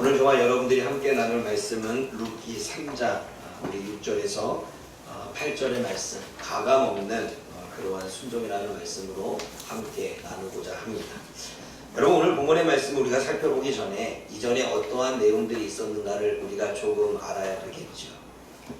오늘 정말 여러분들이 함께 나눌 말씀은 루키 3장 우리 6절에서 8절의 말씀 가감 없는 어, 그러한 순종이라는 말씀으로 함께 나누고자 합니다. 여러분 오늘 본문의 말씀 우리가 살펴보기 전에 이전에 어떠한 내용들이 있었는가를 우리가 조금 알아야 되겠죠.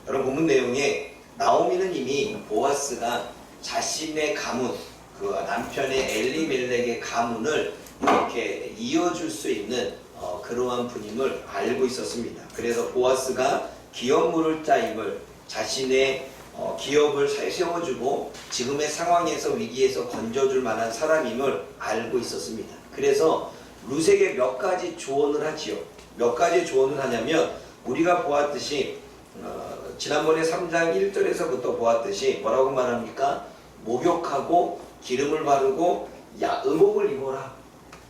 여러분 본문 내용에 나오미는 이미 보아스가 자신의 가문 그 남편의 엘리멜렉의 가문을 이렇게 이어줄 수 있는 어, 그러한 분임을 알고 있었습니다. 그래서 보아스가 기업 물을 자임을 자신의 어, 기업을 살- 세워주고 지금의 상황에서 위기에서 건져줄 만한 사람임을 알고 있었습니다. 그래서 루색에 몇 가지 조언을 하지요. 몇 가지 조언을 하냐면 우리가 보았듯이 어, 지난번에 3장 1절에서부터 보았듯이 뭐라고 말합니까? 목욕하고 기름을 바르고 야 의복을 입어라.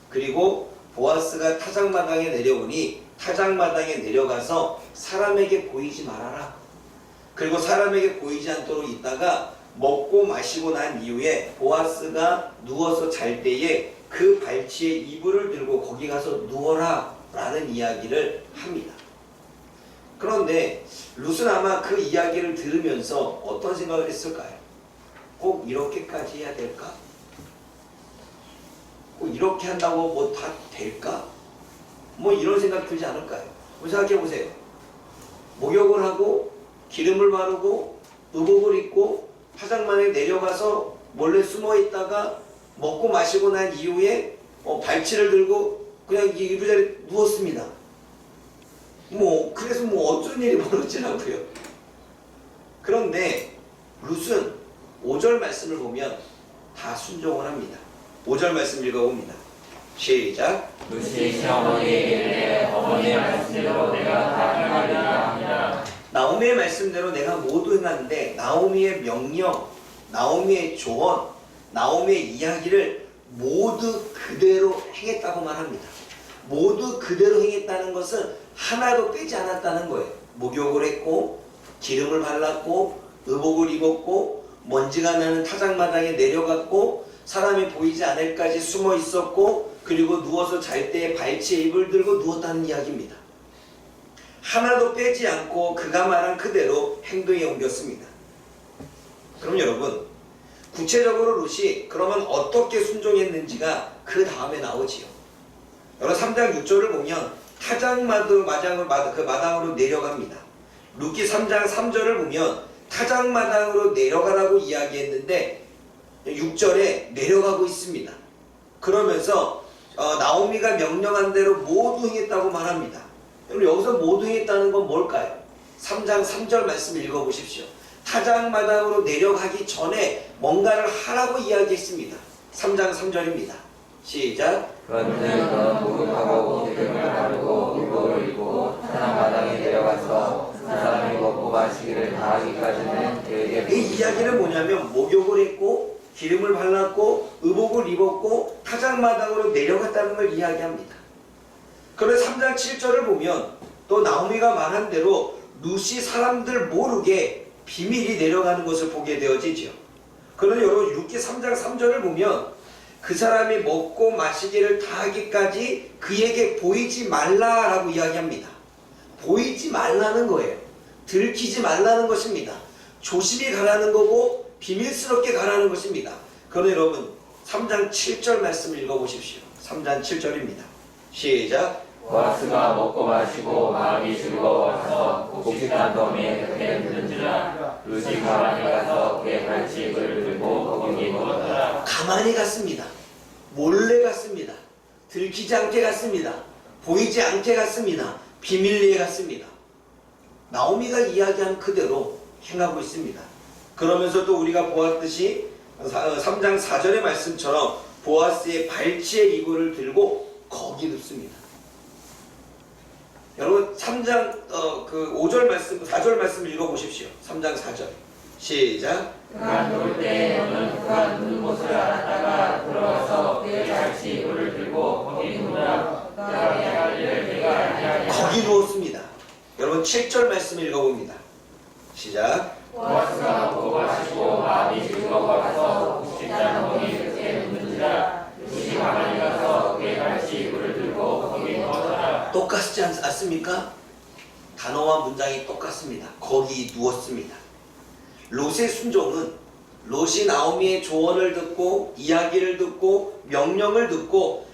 그리고 보아스가 타작마당에 내려오니 타작마당에 내려가서 사람에게 보이지 말아라. 그리고 사람에게 보이지 않도록 있다가 먹고 마시고 난 이후에 보아스가 누워서 잘 때에 그 발치에 이불을 들고 거기 가서 누워라 라는 이야기를 합니다. 그런데 룻은 아마 그 이야기를 들으면서 어떤 생각을 했을까요? 꼭 이렇게까지 해야 될까? 꼭 이렇게 한다고 뭐 다 될까? 뭐 이런 생각 들지 않을까요? 생각해 보세요. 목욕을 하고 기름을 바르고 의복을 입고 화장만에 내려가서 몰래 숨어 있다가 먹고 마시고 난 이후에 어, 발치를 들고 그냥 이 이부자리에 누웠습니다. 뭐 그래서 뭐 어쩐 일이 벌어지라고요. 그런데 룻은 5절 말씀을 보면 다 순종을 합니다. 5절 말씀 읽어봅니다. 시작. 루시 시 어머니에게 이르되 어머니의 말씀대로 내가 다 행하리라 합니다. 나오미의 말씀대로 내가 모두 행하는데 나오미의 명령, 나오미의 조언, 나오미의 이야기를 모두 그대로 행했다고 말합니다. 모두 그대로 행했다는 것은 하나도 빼지 않았다는 거예요. 목욕을 했고 기름을 발랐고 의복을 입었고 먼지가 나는 타작마당에 내려갔고 사람이 보이지 않을 까지 숨어 있었고 그리고 누워서 잘 때 발치에 입을 들고 누웠다는 이야기입니다. 하나도 빼지 않고 그가 말한 그대로 행동에 옮겼습니다. 그럼 여러분 구체적으로 룻이 그러면 어떻게 순종했는지가 그 다음에 나오지요. 여러분 3장 6절을 보면 타작마도 마장을 마- 그 마당으로 내려갑니다. 룻기 3장 3절을 보면 타작마당으로 내려가라고 이야기했는데 6절에 내려가고 있습니다. 그러면서 어, 나오미가 명령한 대로 모두 행했다고 말합니다. 여러분 여기서 모두 행했다는 건 뭘까요? 3장 3절 말씀 읽어보십시오. 타작마당으로 내려가기 전에 뭔가를 하라고 이야기했습니다. 3장 3절입니다. 시작. 그런데 목욕하고 기름을 바르고 의복을 입고 사람마당에 내려가서 그 사람이 먹고 마시기를 다 하기까지는 그에게 이 이야기는 뭐냐면 목욕을 했고 기름을 발랐고 의복을 입었고 타작마당으로 내려갔다는 걸 이야기합니다. 그런데 3장 7절을 보면 또 나오미가 말한 대로 룻이 사람들 모르게 비밀이 내려가는 것을 보게 되어지죠. 그런데 여러분 6기 3장 3절을 보면 그 사람이 먹고 마시기를 다 하기까지 그에게 보이지 말라라고 이야기합니다. 보이지 말라는 거예요. 들키지 말라는 것입니다. 조심히 가라는 거고 비밀스럽게 가라는 것입니다. 그럼 여러분 3장 7절 말씀 읽어보십시오. 3장 7절입니다. 시작. 보아스가 먹고 마시고 마음이 즐거워서 곡식한 더미에 그에 묻은지라 루시 가만히 가서 그의 발치입을 들고 거기 누웠더라 가만히 갔습니다. 몰래 갔습니다. 들키지 않게 갔습니다. 보이지 않게 갔습니다. 비밀리에 갔습니다. 나오미가 이야기한 그대로 행하고 있습니다. 그러면서 또 우리가 보았듯이 3장 4절의 말씀처럼 보아스의 발치의 이불을 들고 거기 눕습니다. 여러분 3장 어, 그 5절 말씀 4절 말씀 읽어보십시오. 3장 4절 시작. 그가 누울 때 너는 그가 누운 곳을 알았다가 들어가서 그의 발치입을 들고 거기 내가 아니하리라 거기 누웠습니다. 여러분 7절 말씀 읽어봅니다. 시작. 똑같지 않, 않습니까? 단어와 문장이 똑같습니다. 거기 누웠습니다. 롯의 순종은 롯이 나오미의 조언을 듣고 이야기를 듣고 명령을 듣고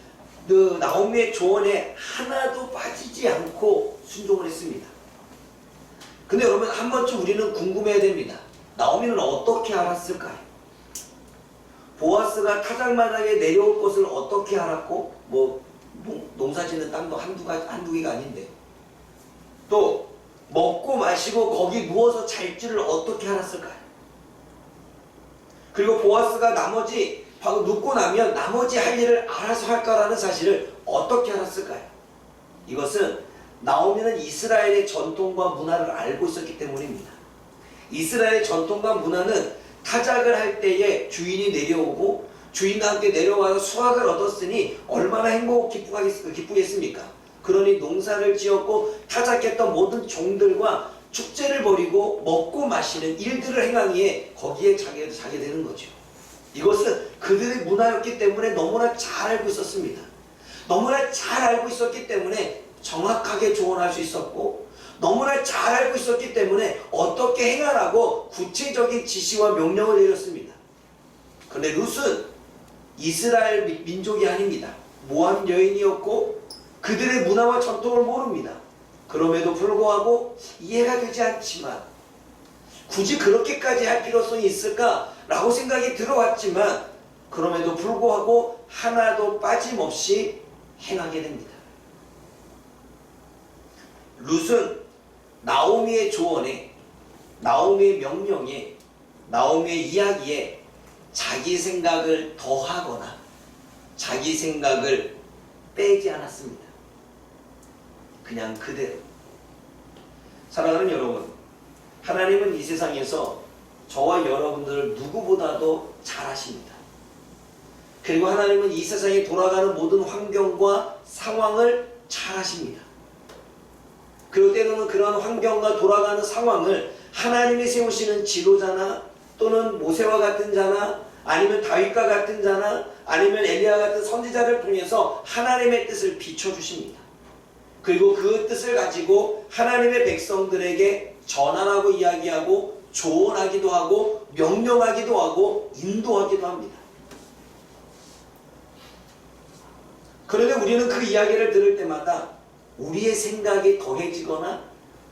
그 나오미의 조언에 하나도 빠지지 않고 순종을 했습니다. 근데 여러분 한 번쯤 우리는 궁금해야 됩니다. 나오미는 어떻게 알았을까요? 보아스가 타작마당에 내려올 것을 어떻게 알았고 뭐 농- 농사짓는 땅도 한두 가 한두 개가 아닌데 또 먹고 마시고 거기 누워서 잘 줄을 어떻게 알았을까요? 그리고 보아스가 나머지 방금 눕고 나면 나머지 할 일을 알아서 할까라는 사실을 어떻게 알았을까요? 이것은 나오미는 이스라엘의 전통과 문화를 알고 있었기 때문입니다. 이스라엘의 전통과 문화는 타작을 할 때에 주인이 내려오고 주인과 함께 내려와서 수확을 얻었으니 얼마나 행복 기쁘겠- 기쁘겠습니까? 그러니 농사를 지었고 타작했던 모든 종들과 축제를 벌이고 먹고 마시는 일들을 행하기에 거기에 자게, 자게 되는 거죠. 이것은 그들의 문화였기 때문에 너무나 잘 알고 있었습니다. 너무나 잘 알고 있었기 때문에 정확하게 조언할 수 있었고 너무나 잘 알고 있었기 때문에 어떻게 행하라고 구체적인 지시와 명령을 내렸습니다. 그런데 룻은 이스라엘 미- 민족이 아닙니다. 모함 여인이었고 그들의 문화와 전통을 모릅니다. 그럼에도 불구하고 이해가 되지 않지만 굳이 그렇게까지 할 필요성이 있을까라고 생각이 들어왔지만 그럼에도 불구하고 하나도 빠짐없이 행하게 됩니다. 룻은 나오미의 조언에 나오미의 명령에 나오미의 이야기에 자기 생각을 더하거나 자기 생각을 빼지 않았습니다. 그냥 그대로. 사랑하는 여러분, 하나님은 이 세상에서 저와 여러분들을 누구보다도 잘 아십니다. 그리고 하나님은 이 세상에 돌아가는 모든 환경과 상황을 잘 아십니다. 그리고 때로는 그러한 환경과 돌아가는 상황을 하나님이 세우시는 지도자나 또는 모세와 같은 자나 아니면 다윗과 같은 자나 아니면 엘리야 같은 선지자를 통해서 하나님의 뜻을 비춰주십니다. 그리고 그 뜻을 가지고 하나님의 백성들에게 전환하고 이야기하고 조언하기도 하고 명령하기도 하고 인도하기도 합니다. 그런데 우리는 그 이야기를 들을 때마다 우리의 생각이 더해지거나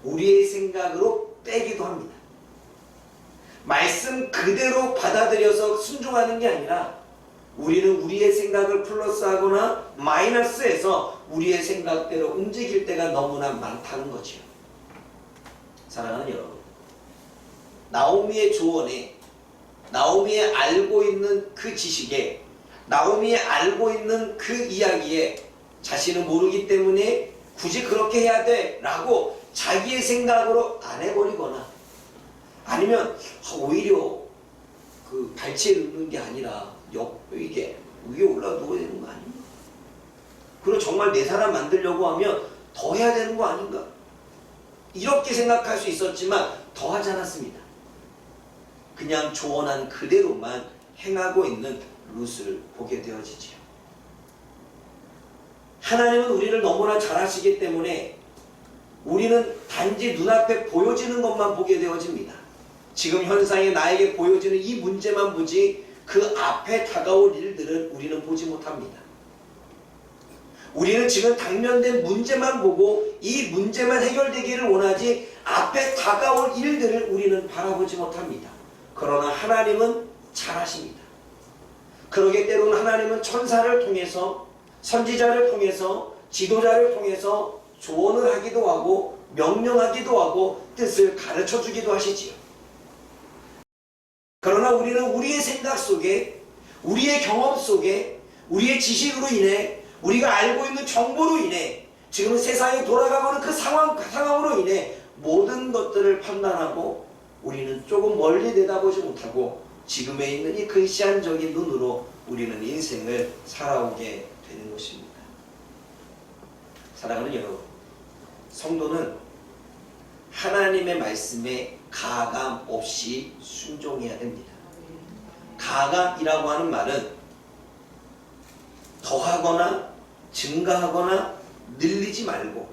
우리의 생각으로 빼기도 합니다. 말씀 그대로 받아들여서 순종하는 게 아니라 우리는 우리의 생각을 플러스하거나 마이너스해서 우리의 생각대로 움직일 때가 너무나 많다는 거지요. 사랑하는 여러분, 나오미의 조언에 나오미의 알고 있는 그 지식에 나오미의 알고 있는 그 이야기에 자신은 모르기 때문에 굳이 그렇게 해야 돼 라고 자기의 생각으로 안 해버리거나 아니면 오히려 그 발치에 넣는 게 아니라 옆 이게 위에 올라 누워야 되는 거 아닌가? 그리고 정말 내 사람 만들려고 하면 더 해야 되는 거 아닌가? 이렇게 생각할 수 있었지만 더 하지 않았습니다. 그냥 조언한 그대로만 행하고 있는 룻을 보게 되어지지요. 하나님은 우리를 너무나 잘 아시기 때문에 우리는 단지 눈앞에 보여지는 것만 보게 되어집니다. 지금 현상에 나에게 보여지는 이 문제만 보지 그 앞에 다가올 일들은 우리는 보지 못합니다. 우리는 지금 당면된 문제만 보고 이 문제만 해결되기를 원하지 앞에 다가올 일들을 우리는 바라보지 못합니다. 그러나 하나님은 잘하십니다. 그러기 때로는 하나님은 천사를 통해서 선지자를 통해서 지도자를 통해서 조언을 하기도 하고 명령하기도 하고 뜻을 가르쳐 주기도 하시지요. 그러나 우리는 우리의 생각 속에 우리의 경험 속에 우리의 지식으로 인해 우리가 알고 있는 정보로 인해 지금 세상이 돌아가고는 그 상황, 그 상황으로 인해 모든 것들을 판단하고 우리는 조금 멀리 내다보지 못하고 지금에 있는 이 근시안적인 눈으로 우리는 인생을 살아오게 되는 것입니다. 사랑하는 여러분, 성도는 하나님의 말씀에 가감 없이 순종해야 됩니다. 가감이라고 하는 말은 더하거나 증가하거나 늘리지 말고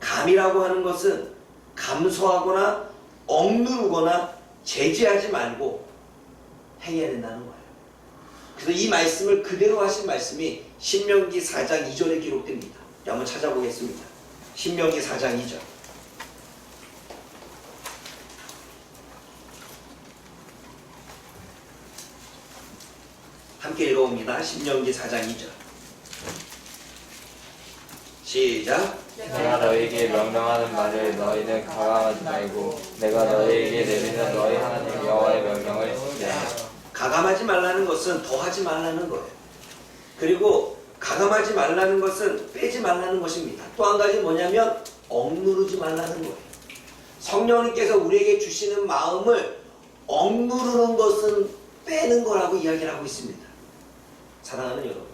감이라고 하는 것은 감소하거나 억누르거나 제지하지 말고 행해야 된다는 거예요. 그래서 이 말씀을 그대로 하신 말씀이 신명기 4장 2절에 기록됩니다. 한번 찾아보겠습니다. 신명기 4장 2절. 함께 읽어봅니다. 신명기 4장 2절. 시작. 내가 너희에게 명령하는 말을 너희는 가감하지 말고 내가 너희에게 내리는 너희 하나님 여호와의 명령을 지키라. 가감하지 말라는 것은 더하지 말라는 거예요. 그리고 가감하지 말라는 것은 빼지 말라는 것입니다. 또 한 가지 뭐냐면 억누르지 말라는 거예요. 성령님께서 우리에게 주시는 마음을 억누르는 것은 빼는 거라고 이야기를 하고 있습니다. 사랑하는 여러분.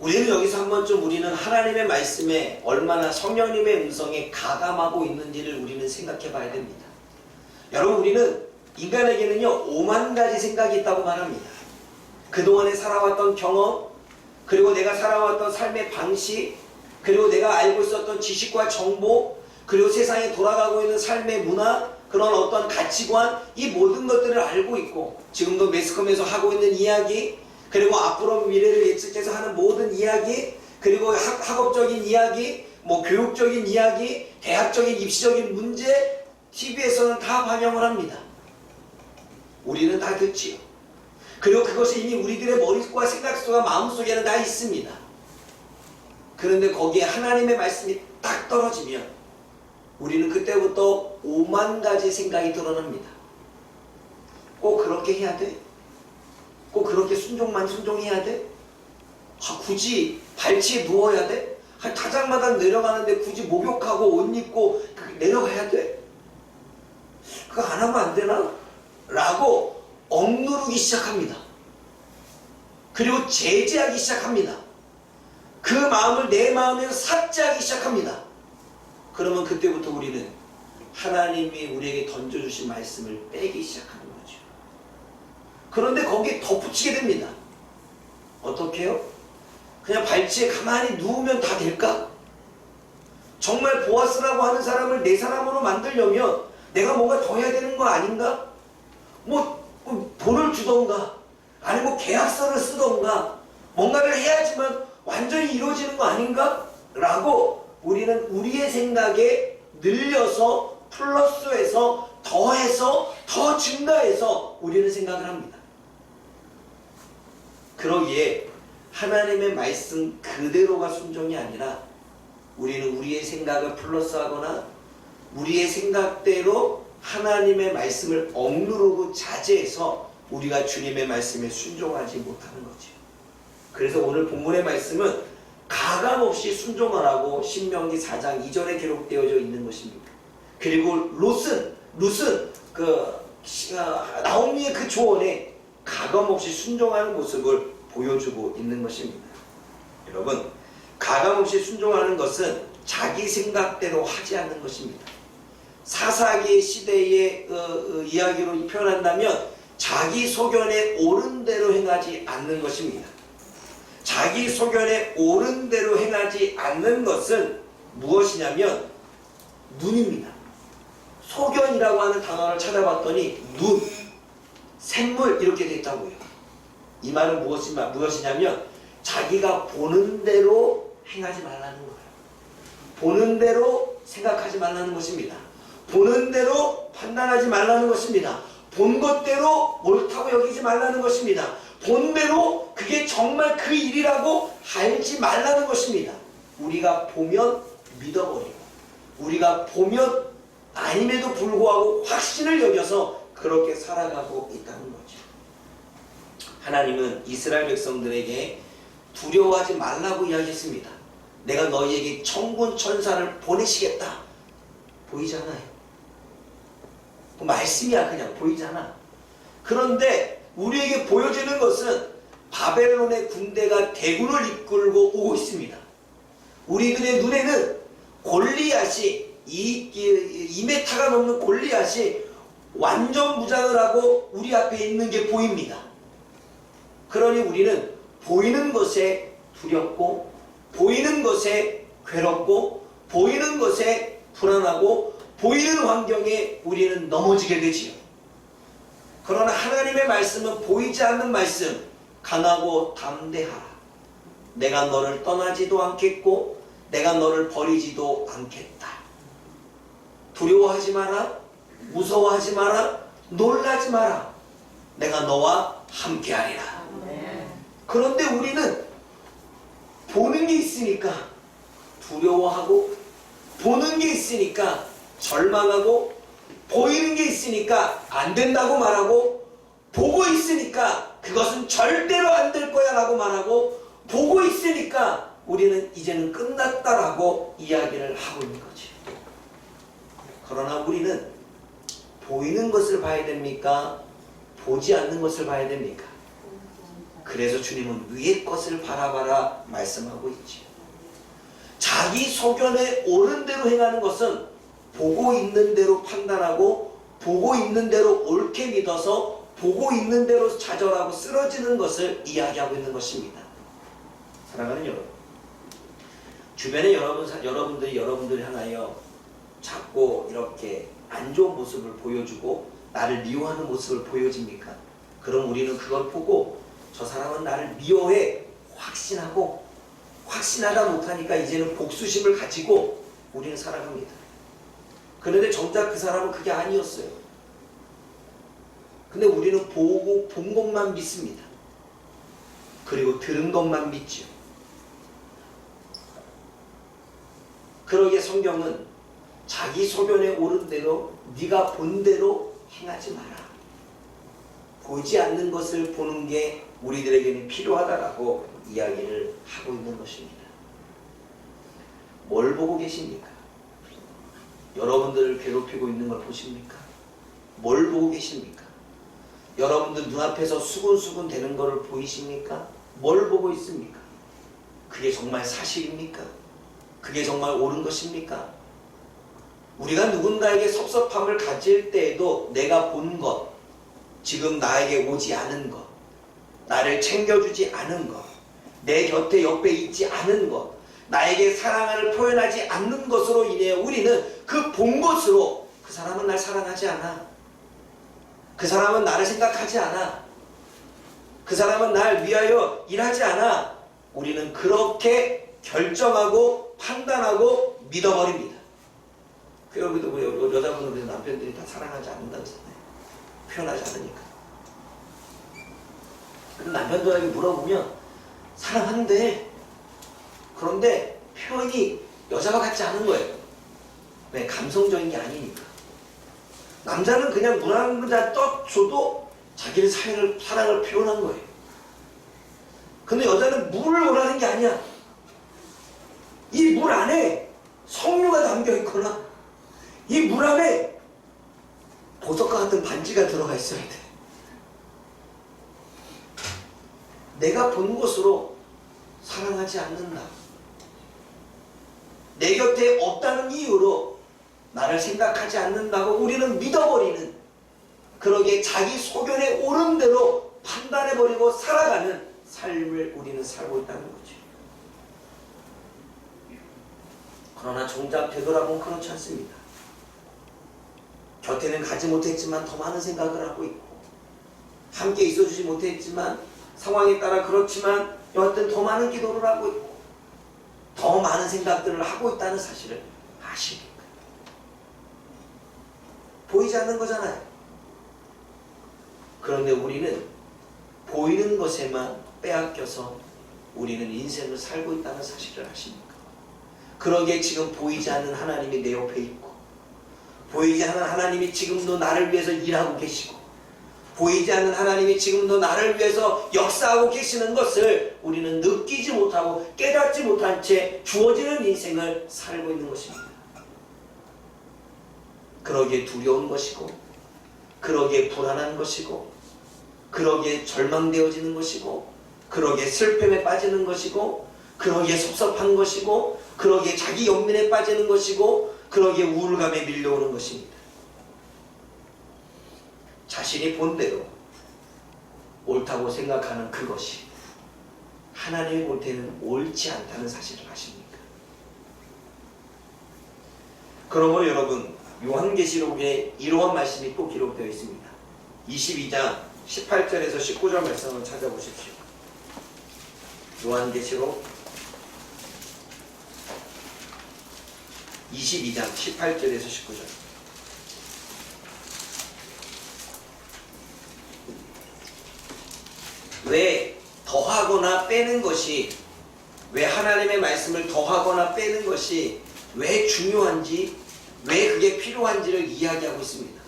우리는 여기서 한번 좀 우리는 하나님의 말씀에 얼마나 성령님의 음성에 가감하고 있는지를 우리는 생각해 봐야 됩니다. 여러분 우리는 인간에게는요 오만 가지 생각이 있다고 말합니다. 그동안에 살아왔던 경험, 그리고 내가 살아왔던 삶의 방식, 그리고 내가 알고 있었던 지식과 정보, 그리고 세상에 돌아가고 있는 삶의 문화, 그런 어떤 가치관, 이 모든 것들을 알고 있고, 지금도 매스컴에서 하고 있는 이야기, 그리고 앞으로 미래를 예측해서 하는 모든 이야기, 그리고 학, 학업적인 이야기, 뭐 교육적인 이야기, 대학적인 입시적인 문제, TV에서는 다 반영을 합니다. 우리는 다 듣지요. 그리고 그것이 이미 우리들의 머릿과 생각 속과 마음 속에는 다 있습니다. 그런데 거기에 하나님의 말씀이 딱 떨어지면 우리는 그때부터 오만 가지 생각이 드러납니다. 꼭 그렇게 해야 돼? 꼭 그렇게 순종만 순종해야 돼? 아, 굳이 발치에 누워야 돼? 아, 타작마당 내려가는데 굳이 목욕하고 옷 입고 그- 내려가야 돼? 그거 안 하면 안 되나? 라고 억누르기 시작합니다. 그리고 제지하기 시작합니다. 그 마음을 내 마음에서 삭제하기 시작합니다. 그러면 그때부터 우리는 하나님이 우리에게 던져주신 말씀을 빼기 시작하는 거죠. 그런데 거기에 덧붙이게 됩니다. 어떻게 해요? 그냥 발치에 가만히 누우면 다 될까? 정말 보아스라고 하는 사람을 내 사람으로 만들려면 내가 뭔가 더 해야 되는 거 아닌가? 뭐, 뭐 돈을 주던가 아니면 뭐 계약서를 쓰던가 뭔가를 해야지만 완전히 이루어지는 거 아닌가? 라고 우리는 우리의 생각에 늘려서 플러스해서 더해서 더 증가해서 우리는 생각을 합니다. 그러기에 하나님의 말씀 그대로가 순종이 아니라 우리는 우리의 생각을 플러스하거나 우리의 생각대로 하나님의 말씀을 억누르고 자제해서 우리가 주님의 말씀에 순종하지 못하는 거죠. 그래서 오늘 본문의 말씀은 가감없이 순종하라고 신명기 4장 2절에 기록되어져 있는 것입니다. 그리고 롯은 롯은 그 시- 아, 나오미의 그 조언에 가감없이 순종하는 모습을 보여주고 있는 것입니다. 여러분 가감없이 순종하는 것은 자기 생각대로 하지 않는 것입니다. 사사기 시대의 어, 어, 이야기로 표현한다면 자기 소견에 옳은 대로 행하지 않는 것입니다. 자기 소견에 옳은 대로 행하지 않는 것은 무엇이냐면 눈입니다. 소견이라고 하는 단어를 찾아봤더니 눈, 샘물 이렇게 돼 있다고요. 이 말은 무엇이, 무엇이냐면 자기가 보는 대로 행하지 말라는 거예요. 보는 대로 생각하지 말라는 것입니다. 보는 대로 판단하지 말라는 것입니다. 본 것대로 옳다고 여기지 말라는 것입니다. 본대로 그게 정말 그 일이라고 알지 말라는 것입니다. 우리가 보면 믿어버리고 우리가 보면 아님에도 불구하고 확신을 여겨서 그렇게 살아가고 있다는 거죠. 하나님은 이스라엘 백성들에게 두려워하지 말라고 이야기했습니다. 내가 너희에게 천군 천사를 보내시겠다. 보이잖아요. 그 말씀이야 그냥 보이잖아. 그런데 우리에게 보여지는 것은 바벨론의 군대가 대군을 이끌고 오고 있습니다. 우리들의 눈에는 골리앗이 이, 이 2m가 넘는 골리앗이 완전 무장을 하고 우리 앞에 있는 게 보입니다. 그러니 우리는 보이는 것에 두렵고 보이는 것에 괴롭고 보이는 것에 불안하고 보이는 환경에 우리는 넘어지게 되지요. 그러나 하나님의 말씀은 보이지 않는 말씀, 강하고 담대하라. 내가 너를 떠나지도 않겠고, 내가 너를 버리지도 않겠다. 두려워하지 마라, 무서워하지 마라, 놀라지 마라. 내가 너와 함께하리라. 그런데 우리는 보는 게 있으니까 두려워하고, 보는 게 있으니까 절망하고, 보이는 게 있으니까 안 된다고 말하고 보고 있으니까 그것은 절대로 안 될 거야 라고 말하고 보고 있으니까 우리는 이제는 끝났다라고 이야기를 하고 있는 거지. 그러나 우리는 보이는 것을 봐야 됩니까? 보지 않는 것을 봐야 됩니까? 그래서 주님은 위의 것을 바라봐라 말씀하고 있지. 자기 소견에 옳은 대로 행하는 것은 보고 있는 대로 판단하고 보고 있는 대로 옳게 믿어서 보고 있는 대로 좌절하고 쓰러지는 것을 이야기하고 있는 것입니다. 사랑하는 여러분, 주변에 여러분 여러분들이 여러분들 향하여 자꾸 이렇게 안 좋은 모습을 보여주고 나를 미워하는 모습을 보여집니까? 그럼 우리는 그걸 보고 저 사람은 나를 미워해 확신하고 확신하다 못하니까 이제는 복수심을 가지고 우리는 살아갑니다. 그런데 정작 그 사람은 그게 아니었어요. 근데 우리는 보고 본 것만 믿습니다. 그리고 들은 것만 믿지요. 그러기에 성경은 자기 소견에 옳은 대로 네가 본 대로 행하지 마라. 보지 않는 것을 보는 게 우리들에게는 필요하다라고 이야기를 하고 있는 것입니다. 뭘 보고 계십니까? 여러분들을 괴롭히고 있는 걸 보십니까? 뭘 보고 계십니까? 여러분들 눈앞에서 수근수근 되는 것을 보이십니까? 뭘 보고 있습니까? 그게 정말 사실입니까? 그게 정말 옳은 것입니까? 우리가 누군가에게 섭섭함을 가질 때에도 내가 본 것, 지금 나에게 오지 않은 것, 나를 챙겨주지 않은 것, 내 곁에 옆에 있지 않은 것, 나에게 사랑을 표현하지 않는 것으로 인해 우리는 그 본 것으로 그 사람은 날 사랑하지 않아. 그 사람은 나를 생각하지 않아. 그 사람은 날 위하여 일하지 않아. 우리는 그렇게 결정하고 판단하고 믿어버립니다. 그 여기도 뭐 여- 여자분들 남편들이 다 사랑하지 않는다고 했잖아요. 표현하지 않으니까. 남편들에게 물어보면 사랑하는데 그런데 표현이 여자와 같지 않은 거예요. 왜? 감성적인 게 아니니까. 남자는 그냥 물한 그자 떠줘도 자기의 사랑을, 사랑을 표현한 거예요. 근데 여자는 물을 원하는 게 아니야. 이 물 안에 석류가 담겨 있거나 이 물 안에 보석과 같은 반지가 들어가 있어야 돼. 내가 본 것으로 사랑하지 않는다. 내 곁에 없다는 이유로 나를 생각하지 않는다고 우리는 믿어버리는 그러게 자기 소견에 옳은 대로 판단해버리고 살아가는 삶을 우리는 살고 있다는 거죠. 그러나 정작 되돌아보면 그렇지 않습니다. 곁에는 가지 못했지만 더 많은 생각을 하고 있고 함께 있어주지 못했지만 상황에 따라 그렇지만 여하튼 더 많은 기도를 하고 있고 더 많은 생각들을 하고 있다는 사실을 아십니까? 보이지 않는 거잖아요. 그런데 우리는 보이는 것에만 빼앗겨서 우리는 인생을 살고 있다는 사실을 아십니까? 그러기에 지금 보이지 않는 하나님이 내 옆에 있고 보이지 않는 하나님이 지금도 나를 위해서 일하고 계시고 보이지 않는 하나님이 지금도 나를 위해서 역사하고 계시는 것을 우리는 느끼지 못하고 깨닫지 못한 채 주어지는 인생을 살고 있는 것입니다. 그러기에 두려운 것이고 그러기에 불안한 것이고 그러기에 절망되어지는 것이고 그러기에 슬픔에 빠지는 것이고 그러기에 섭섭한 것이고 그러기에 자기 연민에 빠지는 것이고 그러기에 우울감에 밀려오는 것입니다. 자신이 본 대로 옳다고 생각하는 그것이 하나님의 볼 때는 옳지 않다는 사실을 아십니까? 그러므로 여러분 요한계시록에 이러한 말씀이 또 기록되어 있습니다. 22장 18절에서 19절 말씀을 찾아보십시오. 요한계시록 22장 18절에서 19절. 왜 더하거나 빼는 것이 왜 하나님의 말씀을 더하거나 빼는 것이 왜 중요한지 왜 그게 필요한지를 이야기하고 있습니다.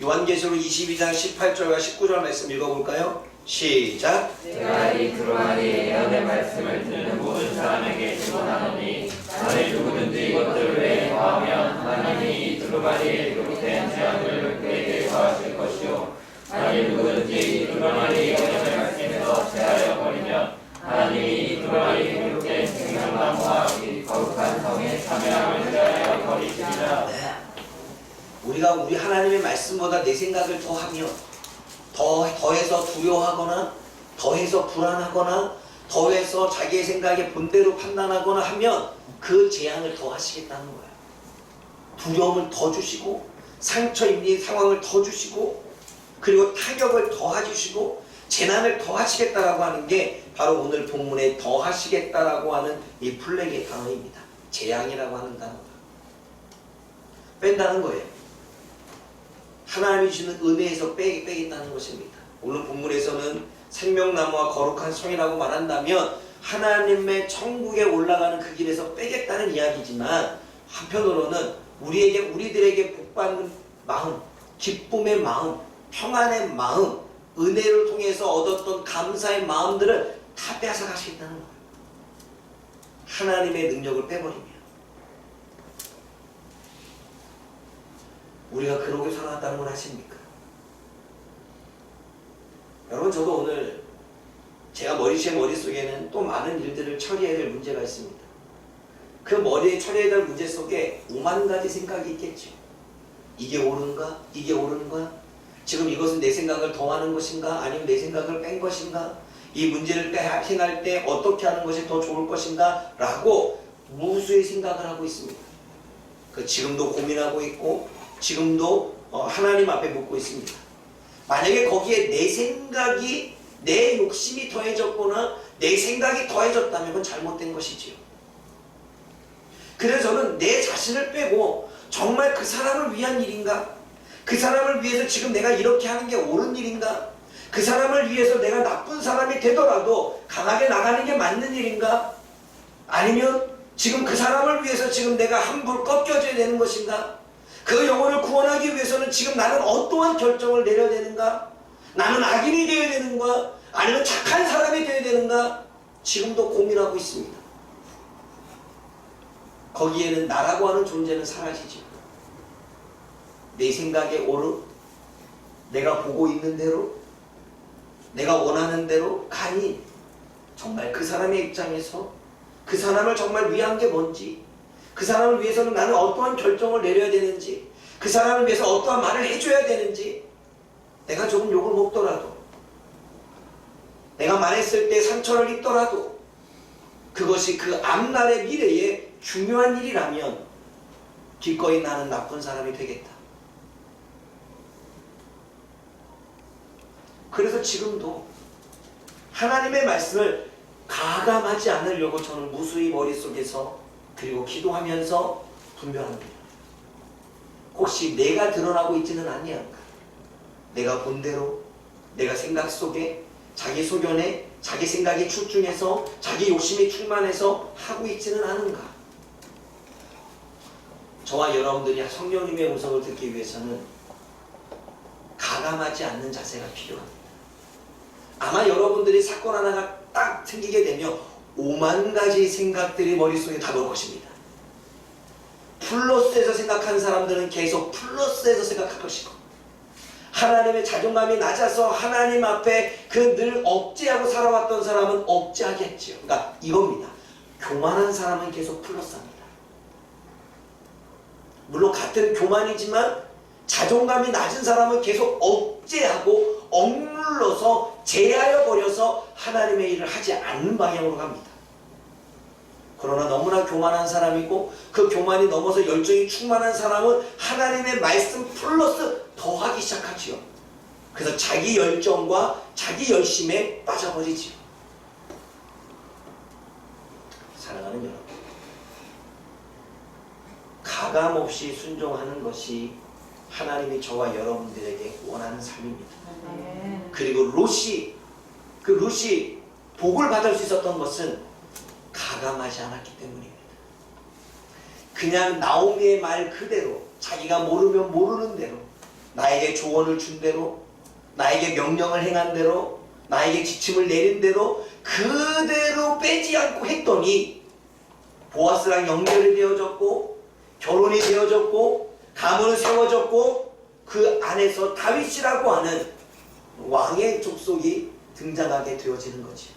요한계시록 22장 18절과 19절 말씀 읽어볼까요? 시작. 내가 이 두루마리 예언의 말씀을 듣는 모든 사람에게 증언하노니 만일 누구든지 이것들을 외에 더하면 하나님이 이 두루마리에 기록된 죄악을 그에게 더하실 것이요 만일 누구든지 이 두루마리 예언의 말씀에서 제하여 버리면 하나님이 이 두루마리에 기록된 생명나무와 이 거룩한 성에 참여함을 제하여 버리시리라 네. 우리가 우리 하나님의 말씀보다 내 생각을 더하며 더 더해서 두려워하거나 더해서 불안하거나 더해서 자기의 생각에 본대로 판단하거나 하면 그 재앙을 더 하시겠다는 거예요. 두려움을 더 주시고 상처 입는 상황을 더 주시고 그리고 타격을 더 해주시고 재난을 더 하시겠다라고 하는 게 바로 오늘 본문에 더 하시겠다라고 하는 이 플렉의 단어입니다. 재앙이라고 하는 단어가 뺀다는 거예요. 하나님이 주는 은혜에서 빼, 빼겠다는 것입니다. 오늘 본문에서는 생명나무와 거룩한 성이라고 말한다면 하나님의 천국에 올라가는 그 길에서 빼겠다는 이야기지만 한편으로는 우리에게 우리들에게 복받는 마음, 기쁨의 마음, 평안의 마음, 은혜를 통해서 얻었던 감사의 마음들을 다 빼앗아 가시겠다는 거예요. 하나님의 능력을 빼버리면 우리가 그러고 살아왔다는 걸 아십니까? 여러분 저도 오늘 제가 머리 제 머릿속에는 또 많은 일들을 처리해야 될 문제가 있습니다. 그 머리에 처리해야 될 문제 속에 오만 가지 생각이 있겠죠. 이게 옳은가? 이게 옳은가? 지금 이것은 내 생각을 더하는 것인가? 아니면 내 생각을 뺀 것인가? 이 문제를 빼- 행할 때 어떻게 하는 것이 더 좋을 것인가? 라고 무수의 생각을 하고 있습니다. 그 지금도 고민하고 있고 지금도 어, 하나님 앞에 묻고 있습니다. 만약에 거기에 내 생각이 내 욕심이 더해졌거나 내 생각이 더해졌다면 그건 잘못된 것이지요. 그래서 저는 내 자신을 빼고 정말 그 사람을 위한 일인가? 그 사람을 위해서 지금 내가 이렇게 하는 게 옳은 일인가? 그 사람을 위해서 내가 나쁜 사람이 되더라도 강하게 나가는 게 맞는 일인가? 아니면 지금 그 사람을 위해서 지금 내가 함부로 꺾여져야 되는 것인가? 그 영혼을 구원하기 위해서는 지금 나는 어떠한 결정을 내려야 되는가? 나는 악인이 되어야 되는가? 아니면 착한 사람이 되어야 되는가? 지금도 고민하고 있습니다. 거기에는 나라고 하는 존재는 사라지죠. 내 생각에 오르, 내가 보고 있는 대로, 내가 원하는 대로? 가니 정말 그 사람의 입장에서 그 사람을 정말 위한 게 뭔지, 그 사람을 위해서는 나는 어떠한 결정을 내려야 되는지, 그 사람을 위해서 어떠한 말을 해줘야 되는지, 내가 조금 욕을 먹더라도, 내가 말했을 때 상처를 입더라도, 그것이 그 앞날의 미래에 중요한 일이라면, 기꺼이 나는 나쁜 사람이 되겠다. 그래서 지금도 하나님의 말씀을 가감하지 않으려고 저는 무수히 머릿속에서 그리고 기도하면서 분별합니다. 혹시 내가 드러나고 있지는 아니한가? 내가 본대로 내가 생각 속에 자기 소견에 자기 생각이 출중해서 자기 욕심이 충만해서 하고 있지는 않은가? 저와 여러분들이 성령님의 음성을 듣기 위해서는 가감하지 않는 자세가 필요합니다. 아마 여러분들이 사건 하나가 딱 생기게 되면 오만 가지 생각들이 머릿속에 다올 것입니다. 플러스에서 생각하는 사람들은 계속 플러스에서 생각할 것이고 하나님의 자존감이 낮아서 하나님 앞에 그 늘 억제하고 살아왔던 사람은 억제하겠지요. 그러니까 이겁니다. 교만한 사람은 계속 플러스합니다. 물론 같은 교만이지만 자존감이 낮은 사람은 계속 억제하고 억눌러서 제하여 버려서 하나님의 일을 하지 않는 방향으로 갑니다. 그러나 너무나 교만한 사람이고 그 교만이 넘어서 열정이 충만한 사람은 하나님의 말씀 플러스 더하기 시작하지요. 그래서 자기 열정과 자기 열심에 빠져버리지요. 사랑하는 여러분, 가감 없이 순종하는 것이 하나님이 저와 여러분들에게 원하는 삶입니다. 그리고 롯이 그 롯이 복을 받을 수 있었던 것은 가감하지 않았기 때문입니다. 그냥 나오미의 말 그대로 자기가 모르면 모르는 대로 나에게 조언을 준 대로 나에게 명령을 행한 대로 나에게 지침을 내린 대로 그대로 빼지 않고 했더니 보아스랑 연결이 되어졌고 결혼이 되어졌고 가문을 세워졌고 그 안에서 다윗이라고 하는 왕의 족속이 등장하게 되어지는 거지.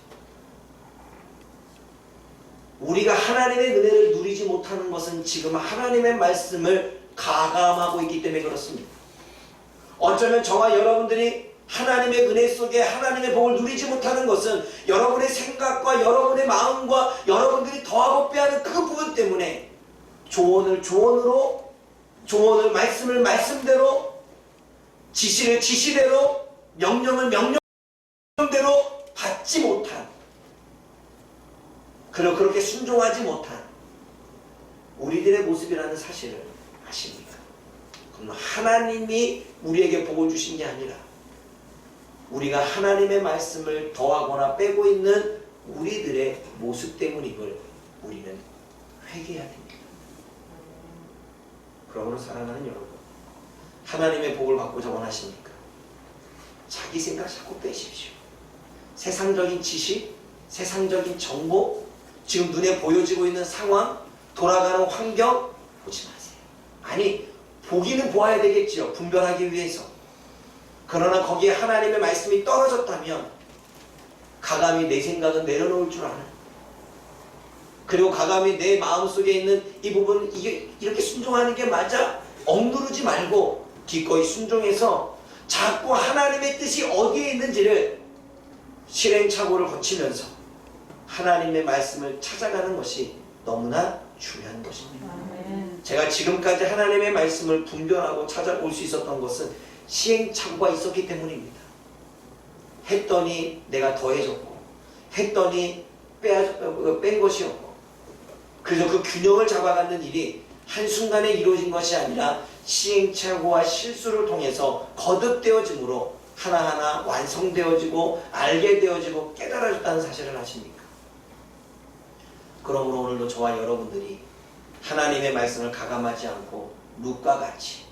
우리가 하나님의 은혜를 누리지 못하는 것은 지금 하나님의 말씀을 가감하고 있기 때문에 그렇습니다. 어쩌면 저와 여러분들이 하나님의 은혜 속에 하나님의 복을 누리지 못하는 것은 여러분의 생각과 여러분의 마음과 여러분들이 더하고 빼하는 그 부분 때문에 조언을 조언으로 조언을 말씀을 말씀대로 지시를 지시대로 명령을 명령대로 받지 못한 그리고 그렇게 순종하지 못한 우리들의 모습이라는 사실을 아십니까? 그럼 하나님이 우리에게 복을 주신 게 아니라 우리가 하나님의 말씀을 더하거나 빼고 있는 우리들의 모습 때문임을 우리는 회개해야 됩니다. 그러므로 사랑하는 여러분, 하나님의 복을 받고자 원하십니까? 자기 생각 자꾸 빼십시오. 세상적인 지식, 세상적인 정보, 지금 눈에 보여지고 있는 상황, 돌아가는 환경 보지 마세요. 아니, 보기는 보아야 되겠지요. 분별하기 위해서. 그러나 거기에 하나님의 말씀이 떨어졌다면 가감히 내 생각은 내려놓을 줄 아는 그리고 가감히 내 마음속에 있는 이 부분 이게 이렇게 순종하는 게 맞아? 억누르지 말고 기꺼이 순종해서 자꾸 하나님의 뜻이 어디에 있는지를 실행착오를 거치면서 하나님의 말씀을 찾아가는 것이 너무나 중요한 것입니다. 제가 지금까지 하나님의 말씀을 분별하고 찾아볼 수 있었던 것은 시행착오가 있었기 때문입니다. 했더니 내가 더해졌고 했더니 빼, 뺀 것이었고 그래서 그 균형을 잡아가는 일이 한순간에 이루어진 것이 아니라 시행착오와 실수를 통해서 거듭되어짐으로 하나하나 완성되어지고 알게 되어지고 깨달아졌다는 사실을 아십니까? 그러므로 오늘도 저와 여러분들이 하나님의 말씀을 가감하지 않고 룩과 같이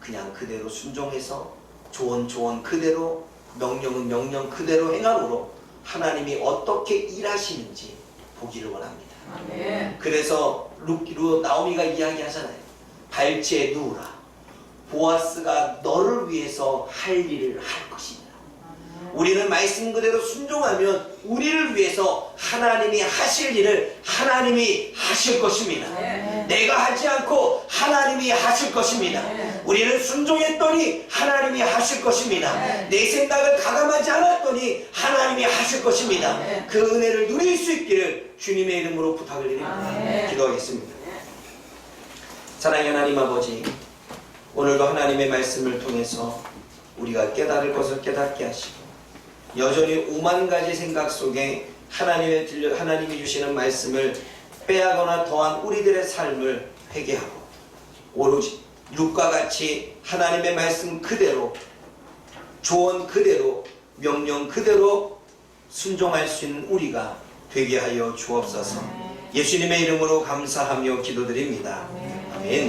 그냥 그대로 순종해서 조언 조언 그대로 명령은 명령 그대로 행함으로 하나님이 어떻게 일하시는지 보기를 원합니다. 그래서 룩기로 나오미가 이야기하잖아요. 발치에 누우라. 보아스가 너를 위해서 할 일을 할 것이다. 우리는 말씀 그대로 순종하면 우리를 위해서 하나님이 하실 일을 하나님이 하실 것입니다. 내가 하지 않고 하나님이 하실 것입니다. 우리는 순종했더니 하나님이 하실 것입니다. 내 생각을 가감하지 않았더니 하나님이 하실 것입니다. 그 은혜를 누릴 수 있기를 주님의 이름으로 부탁을 드립니다. 기도하겠습니다. 사랑의 하나님 아버지, 오늘도 하나님의 말씀을 통해서 우리가 깨달을 것을 깨닫게 하시고 여전히 오만 가지 생각 속에 하나님의 들려 하나님이 주시는 말씀을 빼앗거나 더한 우리들의 삶을 회개하고 오로지 룩과 같이 하나님의 말씀 그대로 조언 그대로 명령 그대로 순종할 수 있는 우리가 되게 하여 주옵소서. 예수님의 이름으로 감사하며 기도드립니다. 아멘.